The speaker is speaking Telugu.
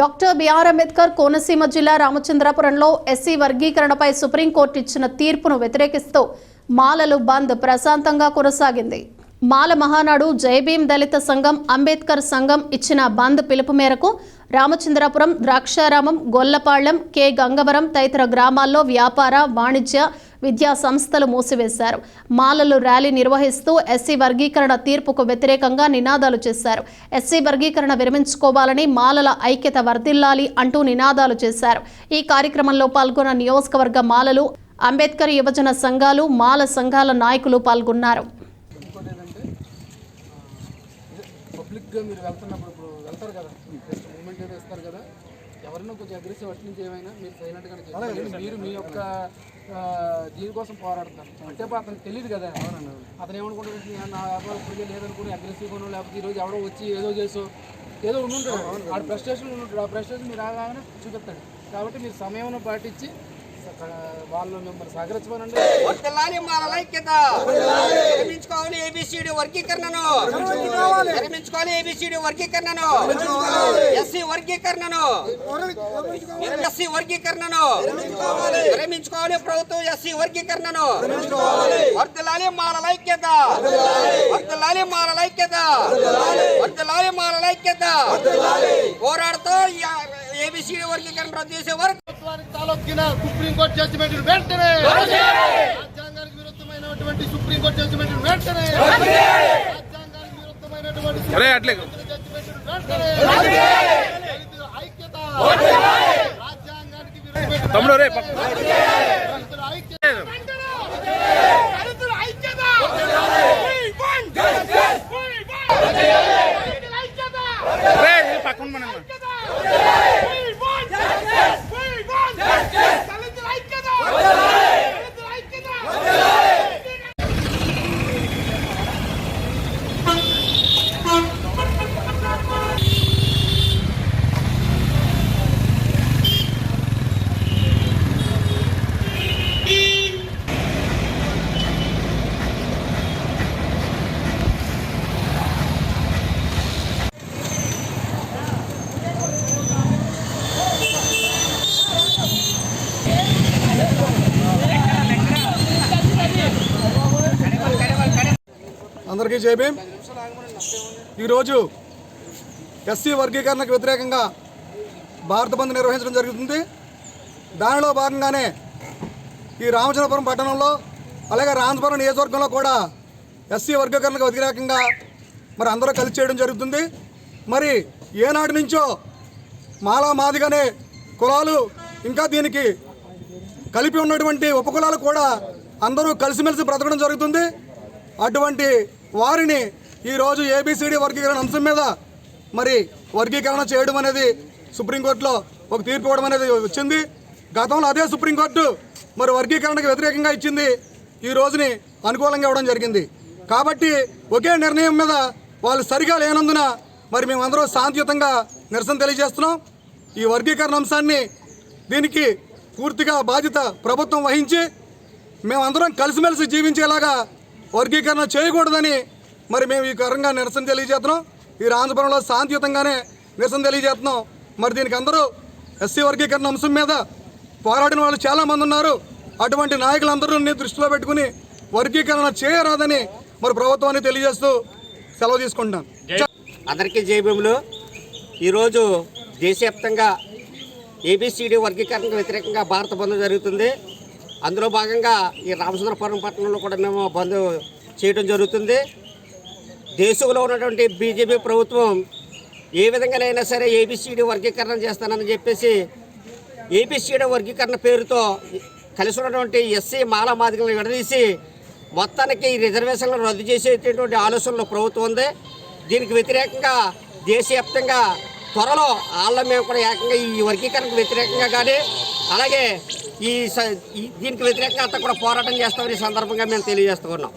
డాక్టర్ బిఆర్ అంబేద్కర్ కోనసీమ జిల్లా రామచంద్రపురంలో ఎస్సీ వర్గీకరణపై సుప్రీంకోర్టు ఇచ్చిన తీర్పును వ్యతిరేకిస్తూ మాలలు బంద్ ప్రశాంతంగా కొనసాగింది. మాల మహానాడు జయభీం దళిత సంఘం అంబేద్కర్ సంఘం ఇచ్చిన బంద్ పిలుపు మేరకు రామచంద్రపురం ద్రాక్షారామం గొల్లపాళ్యం కె గంగవరం తదితర గ్రామాల్లో వ్యాపార వాణిజ్య విద్యా సంస్థలు మూసివేశారు. మాలలు ర్యాలీ నిర్వహిస్తూ ఎస్సీ వర్గీకరణ తీర్పుకు వ్యతిరేకంగా నినాదాలు చేశారు. ఎస్సీ వర్గీకరణ విరమించుకోవాలని మాలల ఐక్యత వర్ధిల్లాలి అంటూ నినాదాలు చేశారు. ఈ కార్యక్రమంలో పాల్గొన్న నియోజకవర్గ మాలలు అంబేద్కర్ యువజన సంఘాలు మాల సంఘాల నాయకులు పాల్గొన్నారు. పబ్లిక్గా మీరు వెళ్తున్నప్పుడు ఎవరైనా కొంచెం అగ్రెసివ్ అటు నుంచి ఏమైనా మీరు సైలెంట్గానే చేస్తారు మీరు మీ యొక్క ఆ, దీనికోసం పోరాడతారు అంటే అతనికి తెలియదు కదా. అతను ఏమనుకుంటాడు "నేను నా వ్యాపారం ఇప్పటికే లేదనుకుని అగ్రెసివ్ కొను లేకపోతే ఈరోజు ఎవడో వచ్చి ఏదో చేసో ఏదో ఉండుంటాడు. ఆడ ప్రెస్టేషన్ ఉండుంటాడు. ఆ ప్రెస్టేషన్ మీరు రాగానే చూపిస్తాడు. కాబట్టి మీరు సమయం పాటించి వాళ్ళు మిమ్మల్ని సహకరించమనండి. వర్ధిల్లాలి మాల ఐక్యత. నిర్మించుకోవాలి ఏబిసిడి వర్గీకరణను. నిర్మించుకోవాలి ఏబిసిడి వర్గీకరణను. ఎస్సీ వర్గీకరణను. ఎస్సీ వర్గీకరణను. నిర్మించుకోవాలి ప్రభుత్వం ఎస్సీ వర్గీకరణను. వర్ధిల్లాలి మాల ఐక్యత. వర్ధిల్లాలి మాల ఐక్యత. వర్ధిల్లాలి మాల ఐక్యత. పోరాడుతూ ఏబిసిడి వర్గీకరణ రద్దు చేసే వరకు ప్రభుత్వానికి తాలొక్కిన సుప్రీంకోర్టు జడ్జిమెంట్ వెంటనే రాజ్యాంగానికి విరుద్ధమైనటువంటి సుప్రీంకోర్టు జడ్జిమెంట్ వెంటనే రాజ్యాంగానికి విరుద్ధమైనటువంటి ఐక్యత రాజ్యాంగానికి విరుద్ధమైన అందరికీ జయభీం ఈరోజు ఎస్సీ వర్గీకరణకు వ్యతిరేకంగా భారత బంద్ నిర్వహించడం జరుగుతుంది. దానిలో భాగంగానే ఈ రామచంద్రపురం పట్టణంలో అలాగే రామచంద్రపురం నియోజకవర్గంలో కూడా ఎస్సీ వర్గీకరణకు వ్యతిరేకంగా మరి అందరూ కలిసి చేయడం జరుగుతుంది. మరి ఏనాటి నుంచో మాలా మాదిగానే కులాలు ఇంకా దీనికి కలిపి ఉన్నటువంటి ఉపకులాలు కూడా అందరూ కలిసిమెలిసి బ్రతకడం జరుగుతుంది. అటువంటి వారిని ఈరోజు ఏబిసిడి వర్గీకరణ అంశం మీద మరి వర్గీకరణ చేయడం అనేది సుప్రీంకోర్టులో ఒక తీర్పు ఇవ్వడం అనేది వచ్చింది. గతంలో అదే సుప్రీంకోర్టు మరి వర్గీకరణకు వ్యతిరేకంగా ఇచ్చింది. ఈ రోజుని అనుకూలంగా ఇవ్వడం జరిగింది. కాబట్టి ఒకే నిర్ణయం మీద వాళ్ళు సరిగా లేనందున మరి మేమందరూ శాంతియుతంగా నిరసన తెలియజేస్తున్నాం. ఈ వర్గీకరణ అంశాన్ని దీనికి పూర్తిగా బాధ్యత ప్రభుత్వం వహించి మేమందరం కలిసిమెలిసి జీవించేలాగా వర్గీకరణ చేయకూడదని మరి మేము ఈ కారణంగా నిరసన తెలియజేస్తున్నాం. ఈ రాంజపురంలో శాంతియుతంగానే నిరసన తెలియజేస్తున్నాం. మరి దీనికి అందరూ ఎస్సీ వర్గీకరణ అంశం మీద పోరాడిన వాళ్ళు చాలామంది ఉన్నారు. అటువంటి నాయకులందరూ దృష్టిలో పెట్టుకుని వర్గీకరణ చేయరాదని మరి ప్రభుత్వాన్ని తెలియజేస్తూ సెలవు తీసుకుంటున్నాం అందరికీ జయభీములు ఈరోజు దేశవ్యాప్తంగా ఏబిసిడి వర్గీకరణకు వ్యతిరేకంగా భారత బంద్ జరుగుతుంది. అందులో భాగంగా ఈ రామచంద్రపురం పట్టణంలో కూడా మేము బంద్ చేయడం జరుగుతుంది. దేశంలో ఉన్నటువంటి బీజేపీ ప్రభుత్వం ఏ విధంగానైనా సరే ఏబిసిడి వర్గీకరణ చేస్తానని చెప్పేసి ఏబిసిడి వర్గీకరణ పేరుతో కలిసి ఉన్నటువంటి ఎస్సీ మాల మాదికలను విడదీసి మొత్తానికి ఈ రిజర్వేషన్లను రద్దు చేసేటటువంటి ఆలోచనలో ప్రభుత్వం ఉంది. దీనికి వ్యతిరేకంగా దేశవ్యాప్తంగా త్వరలో వాళ్ళ మేము కూడా ఏకంగా ఈ వర్గీకరణకు వ్యతిరేకంగా కానీ అలాగే ఈ స- ఈ- దీనికి వ్యతిరేకంగా అంతా కూడా పోరాటం చేస్తామని ఈ సందర్భంగా మేము తెలియజేస్తూ ఉన్నాం.